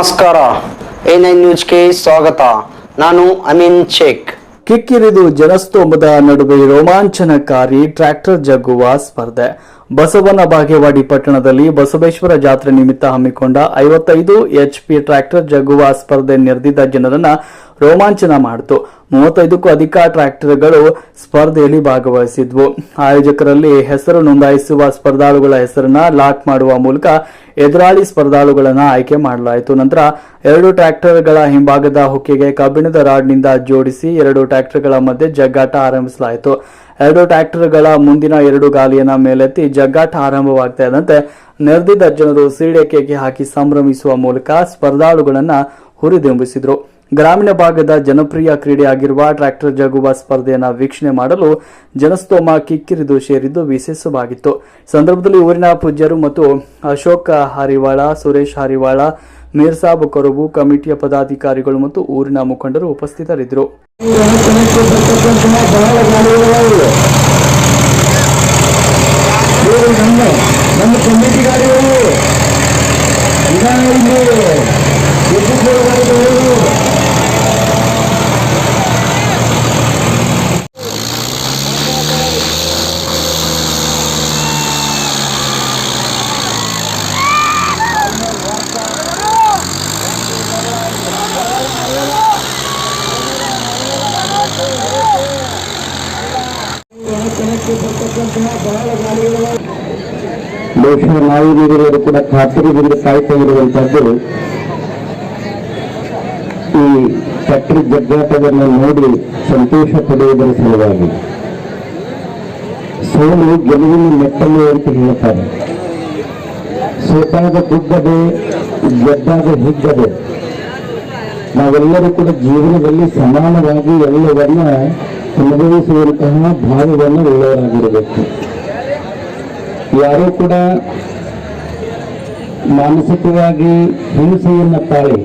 ನಮಸ್ಕಾರ. A nine ನ್ಯೂಸ್ಗೆ ಸ್ವಾಗತ. ನಾನು ಅಮೀನ್ ಶೇಖ್. ಕಿಕ್ಕಿರಿದು ಜನಸ್ತೋಮದ ನಡುವೆ ರೋಮಾಂಚನಕಾರಿ ಟ್ರ್ಯಾಕ್ಟರ್ ಜಗ್ಗುವ ಸ್ಪರ್ಧೆ. ಬಸವನ ಬಾಗೇವಾಡಿ ಪಟ್ಟಣದಲ್ಲಿ ಬಸವೇಶ್ವರ ಜಾತ್ರೆ ನಿಮಿತ್ತ ಹಮ್ಮಿಕೊಂಡ ಐವತ್ತೈದು ಎಚ್ಪಿ ಟ್ರ್ಯಾಕ್ಟರ್ ಜಗ್ಗುವ ಸ್ಪರ್ಧೆ ನೆರೆದಿದ್ದ ಜನರನ್ನ ರೋಮಾಂಚನ ಮಾಡಿತು. ಮೂವತ್ತೈದಕ್ಕೂ ಅಧಿಕ ಟ್ರ್ಯಾಕ್ಟರ್ಗಳು ಸ್ಪರ್ಧೆಯಲ್ಲಿ ಭಾಗವಹಿಸಿದ್ವು. ಆಯೋಜಕರಲ್ಲಿ ಹೆಸರು ನೋಂದಾಯಿಸುವ ಸ್ಪರ್ಧಾಳುಗಳ ಹೆಸರನ್ನ ಲಾಕ್ ಮಾಡುವ ಮೂಲಕ ಎದುರಾಳಿ ಸ್ಪರ್ಧಾಳುಗಳನ್ನು ಆಯ್ಕೆ ಮಾಡಲಾಯಿತು. ನಂತರ ಎರಡು ಟ್ರ್ಯಾಕ್ಟರ್ಗಳ ಹಿಂಭಾಗದ ಹೊಕ್ಕೆಗೆ ಕಬ್ಬಿಣದ ರಾಡ್ನಿಂದ ಜೋಡಿಸಿ ಎರಡು ಟ್ರ್ಯಾಕ್ಟರ್ಗಳ ಮಧ್ಯೆ ಜಗ್ಗಾಟ ಆರಂಭಿಸಲಾಯಿತು. ಎರಡು ಟ್ರ್ಯಾಕ್ಟರ್ಗಳ ಮುಂದಿನ ಎರಡು ಗಾಲಿಯನ್ನ ಮೇಲೆತ್ತಿ ಜಗ್ಗಾಟ ಆರಂಭವಾಗ್ತಾ ಇದ್ದಂತೆ ನೆರೆದಿದ್ದ ಜನರು ಸೀಡೆಕೆಗೆ ಹಾಕಿ ಸಂಭ್ರಮಿಸುವ ಮೂಲಕ ಸ್ಪರ್ಧಾಳುಗಳನ್ನ ಹುರಿದುಂಬಿಸಿದ್ರು. ಗ್ರಾಮೀಣ ಭಾಗದ ಜನಪ್ರಿಯ ಕ್ರೀಡೆಯಾಗಿರುವ ಟ್ರ್ಯಾಕ್ಟರ್ ಜಗುವ ಸ್ಪರ್ಧೆಯನ್ನು ವೀಕ್ಷಣೆ ಮಾಡಲು ಜನಸ್ತೋಮ ಕಿಕ್ಕಿರಿದು ಸೇರಿದ್ದು ವಿಶೇಷವಾಗಿತ್ತು. ಸಂದರ್ಭದಲ್ಲಿ ಊರಿನ ಪೂಜ್ಯರು ಮತ್ತು ಅಶೋಕ್ ಹಾರಿವಾಳ, ಸುರೇಶ್ ಹಾರಿವಾಳ ಮೀರ್ಸಾಬ್ ಕೊರಬು ಕಮಿಟಿಯ ಪದಾಧಿಕಾರಿಗಳು ಮತ್ತು ಊರಿನ ಮುಖಂಡರು ಉಪಸ್ಥಿತರಿದ್ದರು. ನಮ್ಮ ಬಹುಶಃ ನಾವು ಕೂಡ ಖಾತರಿಯಿಂದ ಕಾಯ್ತಾ ಇರುವಂತಹದ್ದು ಈ ಫ್ಯಾಕ್ಟರಿ ಜಗ್ಗಾಟವನ್ನು ನೋಡಿ ಸಂತೋಷ ಪಡೆಯುವುದರ ಸಲುವಾಗಿ. ಸೋಲು ಗೆಲುವಿನ ಮೆಟ್ಟಲು ಅಂತ ಹೇಳ್ತಾರೆ ಸೋತಾದ ಕುಗ್ಗದೆ ಗೆದ್ದಾದ ಹಿಗ್ಗದೆ. ನಾವೆಲ್ಲರೂ ಕೂಡ ಜೀವನದಲ್ಲಿ ಸಮಾನವಾಗಿ ಎಲ್ಲವನ್ನ ಅನುಭವಿಸುವಂತಹ ಭಾವವನ್ನು ಉಳ್ಳವರಾಗಿರಬೇಕು ಯಾರೂ ಕೂಡ ಮಾನಸಿಕವಾಗಿ ಹಿಂಸೆಯನ್ನು ತಾಳಿ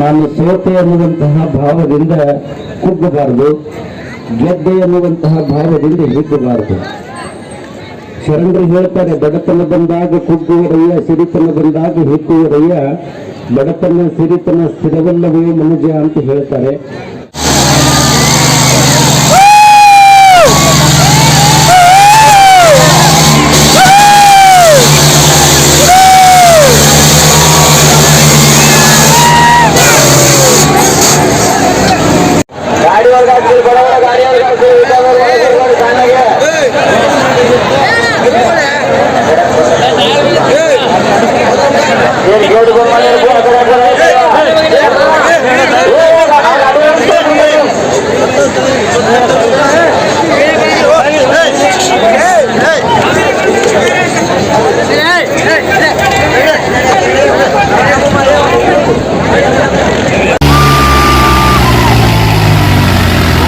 ನಾನು ಸೋತೆ ಅನ್ನುವಂತಹ ಭಾವದಿಂದ ಕುಗ್ಗಬಾರದು, ಗೆದ್ದೆ ಅನ್ನುವಂತಹ ಭಾವದಿಂದ ಹಿಗ್ಗಬಾರದು. ಶರಣರು ಹೇಳ್ತಾರೆ, ಬಡತನ ಬಂದಾಗ ಕುಗ್ಗುವರಯ್ಯ, ಸಿರಿತನ ಬಂದಾಗ ಹಿಗ್ಗುವರಯ್ಯ, ಬಡತನ, ಸಿರಿತನ ಸ್ಥಿರವಲ್ಲವೇ ಮನುಜ ಅಂತ ಹೇಳ್ತಾರೆ.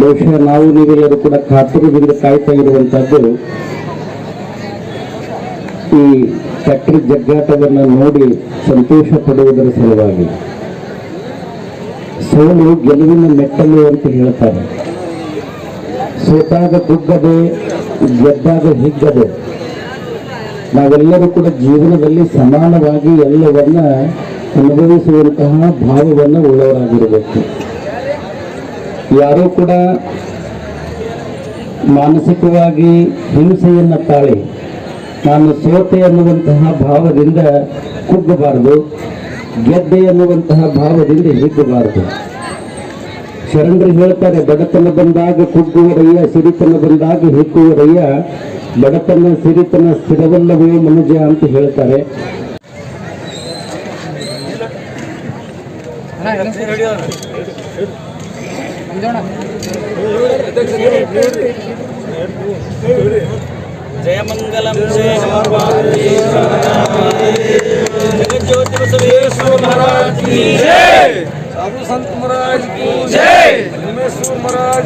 ಬಹುಶಃ ನಾವು ನೀವೆಲ್ಲರೂ ಕೂಡ ಖಾತರಿದಿಂದ ಕಾಯ್ತಾ ಇರುವಂತಹದ್ದು ಈ ಫ್ಯಾಕ್ಟರಿ ಜಗ್ಗಾಟವನ್ನು ನೋಡಿ ಸಂತೋಷ ಪಡುವುದರ ಸಲುವಾಗಿ. ಸೋಲು ಗೆಲುವಿನ ಮೆಟ್ಟಲು ಅಂತ ಹೇಳ್ತಾರೆ. ಸೋತಾಗ ಕುಗ್ಗದೆ ಗೆದ್ದಾಗ ಹಿಗ್ಗದೆ. ನಾವೆಲ್ಲರೂ ಕೂಡ ಜೀವನದಲ್ಲಿ ಸಮಾನವಾಗಿ ಎಲ್ಲವನ್ನ ಅನುಭವಿಸುವಂತಹ ಭಾವವನ್ನು ಉಳ್ಳವರಾಗಿರಬೇಕು. ಯಾರೂ ಕೂಡ ಮಾನಸಿಕವಾಗಿ ಹಿಂಸೆಯನ್ನು ತಾಳಿ ನಾನು ಸೋತೆ ಅನ್ನುವಂತಹ ಭಾವದಿಂದ ಕುಗ್ಗಬಾರದು, ಗೆದ್ದೆ ಅನ್ನುವಂತಹ ಭಾವದಿಂದ ಹಿಗ್ಗಬಾರದು. ಶರಣರು ಹೇಳ್ತಾರೆ, ಬಡತನ ಬಂದಾಗ ಕುಗ್ಗುವರಯ್ಯ, ಸಿರಿತನ ಬಂದಾಗ ಹಿಗ್ಗುವರಯ್ಯ, ಬಡತನ, ಸಿರಿತನ ಸ್ಥಿರವಲ್ಲವೇ ಮನುಜ ಅಂತ ಹೇಳ್ತಾರೆ. जयमंगलम जय जगज्योति बसवेश्वर महाराज की जय साधु संत महाराज की जय परमेश्वर महाराज